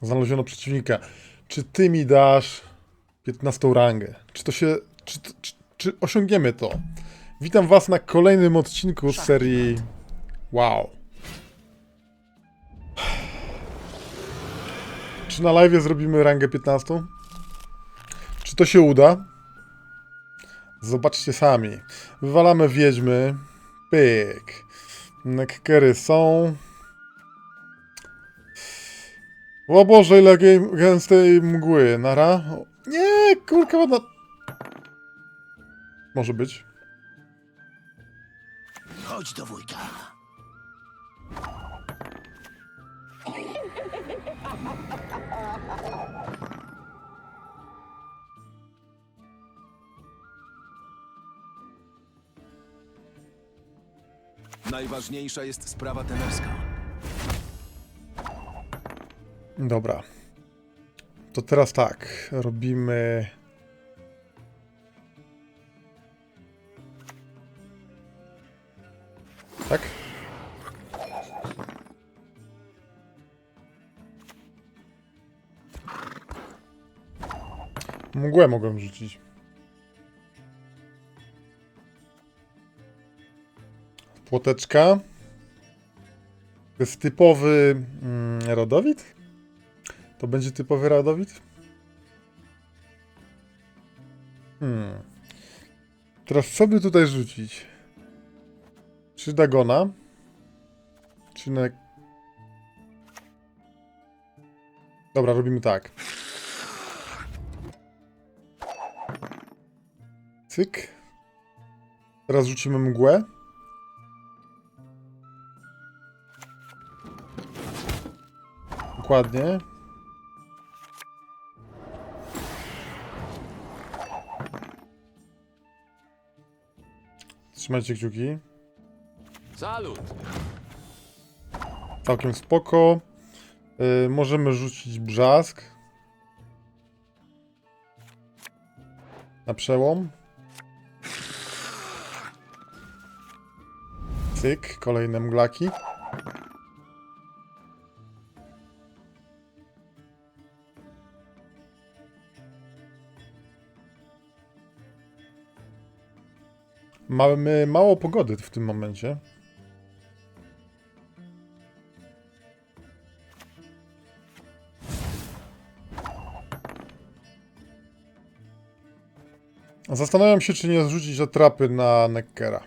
Znaleziono przeciwnika. Czy ty mi dasz 15 rangę? Czy to się. Czy, czy, czy osiągniemy to? Witam was na kolejnym odcinku z serii. Wow. Czy na live zrobimy rangę 15? Czy to się uda? Zobaczcie sami. Wywalamy wiedźmy. Pyk. Nekkery są. O Boże, ile gęstej mgły. Nara? Nie, kurka ładna. Może być. Chodź do wujka. Najważniejsza jest sprawa tenerska. Dobra. To teraz tak. Robimy. Tak? Mgłę mogłem rzucić. Płoteczka. To jest typowy mm? To będzie typowy rodowid? Hmm. Teraz co by tutaj rzucić? Czy Dagona? Czy na... Dobra, robimy tak. Cyk. Teraz rzucimy mgłę. Dokładnie. Trzymajcie kciuki. Salut! Całkiem spoko. Y, możemy rzucić brzask. Na przełom. Cyk, kolejne mglaki. Mamy mało pogody w tym momencie. Zastanawiam się, czy nie zrzucić atrapy na Neckera.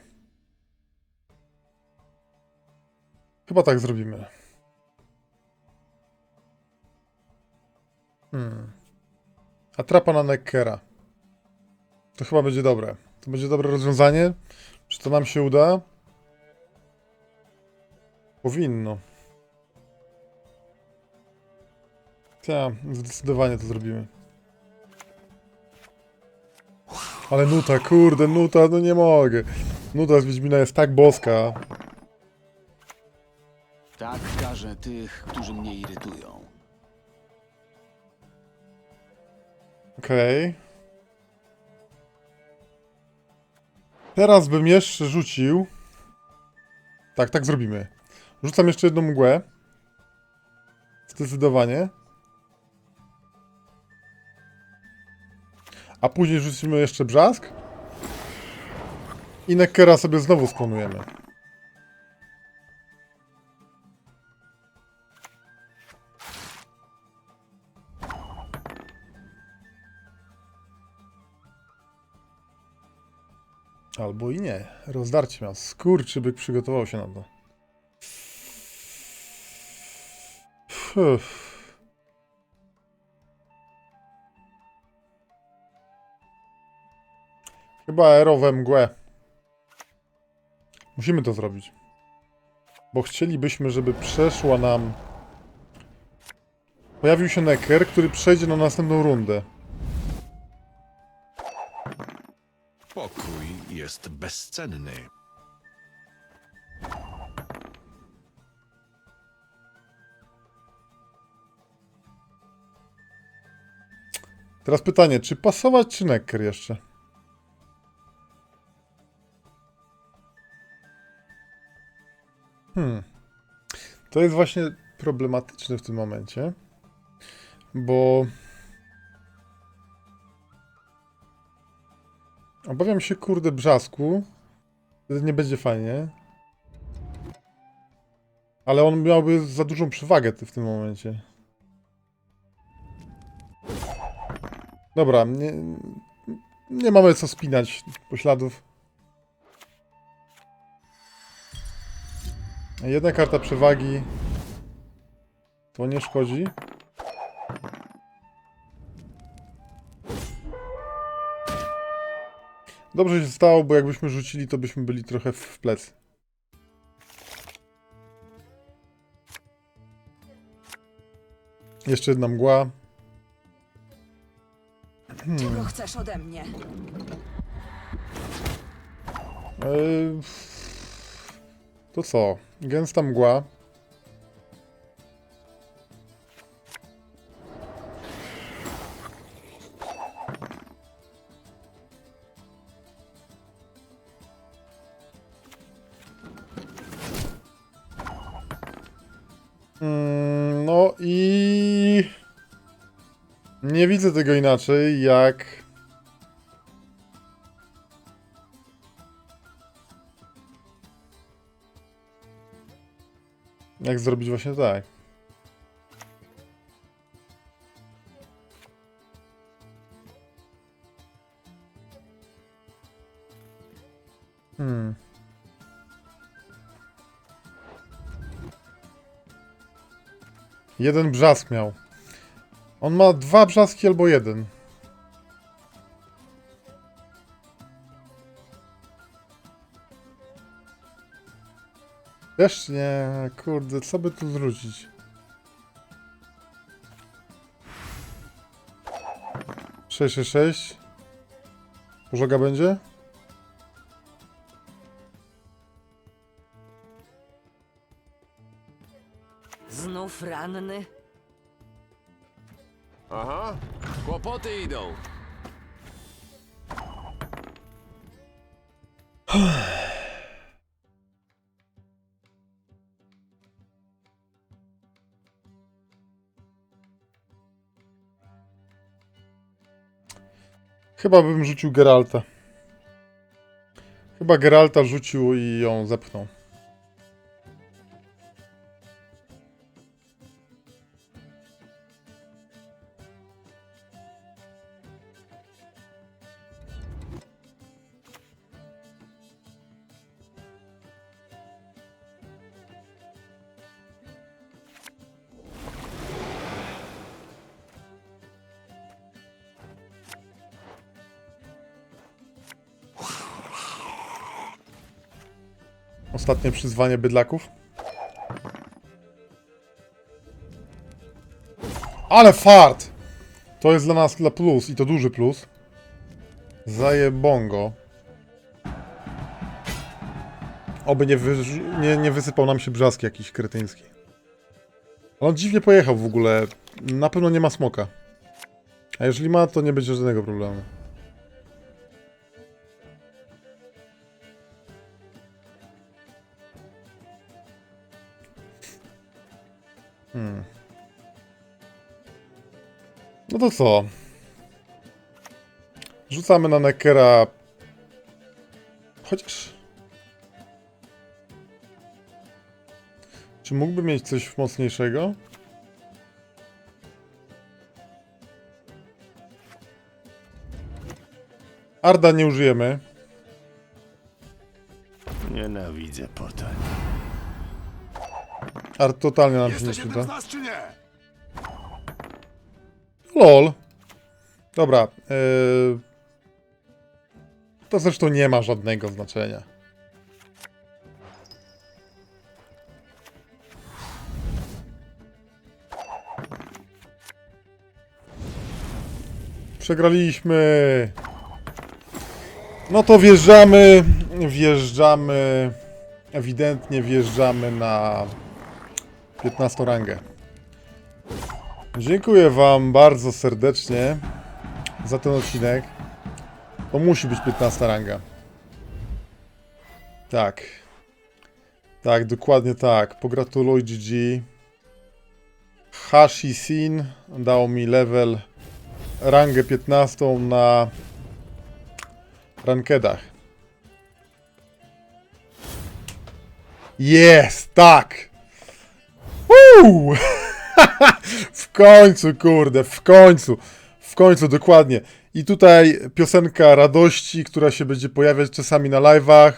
Chyba tak zrobimy. Hmm. Atrapa na Neckera. To chyba będzie dobre. To będzie dobre rozwiązanie. Czy to nam się uda? Powinno. Tak, zdecydowanie to zrobimy. Ale nuta, kurde, nuta, no nie mogę. Nuta z Wiedźmina jest tak boska. Tak karzę tych, którzy mnie irytują. Okej. Teraz bym jeszcze rzucił. Tak, tak zrobimy. Rzucam jeszcze jedną mgłę. Zdecydowanie. A później rzucimy jeszcze brzask. I Neckera sobie znowu sklonujemy. Albo i nie. Rozdarcie miał. Skurczybyk przygotował się na to. Fuh. Chyba aerowe mgłę. Musimy to zrobić. Bo chcielibyśmy, żeby przeszła nam... Pojawił się Necker, który przejdzie na następną rundę. Jest bezcenny. Teraz pytanie, czy pasować, czy Necker jeszcze? Hmm. To jest właśnie problematyczne w tym momencie. Bo... Obawiam się, kurde, brzasku. Wtedy nie będzie fajnie. Ale on miałby za dużą przewagę w tym momencie. Dobra, nie, nie mamy co spinać pośladów. Jedna karta przewagi. To nie szkodzi. Dobrze się stało, bo jakbyśmy rzucili, to byśmy byli trochę w plecy. Jeszcze jedna mgła. Czego chcesz ode mnie? Eee, to co? Gęsta mgła. No i nie widzę tego inaczej, jak Jak zrobić właśnie tak? Jeden brzask miał. On ma dwa brzaski albo jeden. Wiesz, nie, kurde, co by tu zwrócić? Sześć, sześć, sześć. Pożoga będzie? Znów ranny? Aha, kłopoty idą. Chyba bym rzucił Geralta. Chyba Geralta rzucił i ją zepchnął. Ostatnie przyzwanie bydlaków. Ale fart! To jest dla nas dla plus i to duży plus. Zajebongo. Oby nie, wy, nie, nie wysypał nam się brzask jakiś kretyński. Ale on dziwnie pojechał w ogóle. Na pewno nie ma smoka. A jeżeli ma, to nie będzie żadnego problemu. Hmm. No to co? Rzucamy na Neckera. Chociaż. Czy mógłby mieć coś mocniejszego? Arda nie użyjemy. Nienawidzę potań. Art totalnie nam się nie przyda. nas czy nie? LOL. Dobra. Yy... To zresztą nie ma żadnego znaczenia. Przegraliśmy. No to wjeżdżamy. Wjeżdżamy. Ewidentnie wjeżdżamy na 15 rangę. Dziękuję Wam bardzo serdecznie za ten odcinek. To musi być 15 ranga. Tak. Tak, dokładnie tak. Pogratuluj GG. Hashi Sin dało mi level rangę 15 na rankedach. Jest, tak! Woo! w końcu, kurde, w końcu, w końcu, dokładnie. I tutaj piosenka radości, która się będzie pojawiać czasami na live'ach.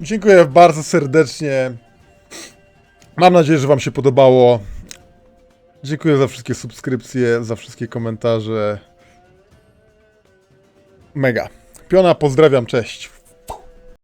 Dziękuję bardzo serdecznie. Mam nadzieję, że Wam się podobało. Dziękuję za wszystkie subskrypcje, za wszystkie komentarze. Mega. Piona, pozdrawiam, cześć.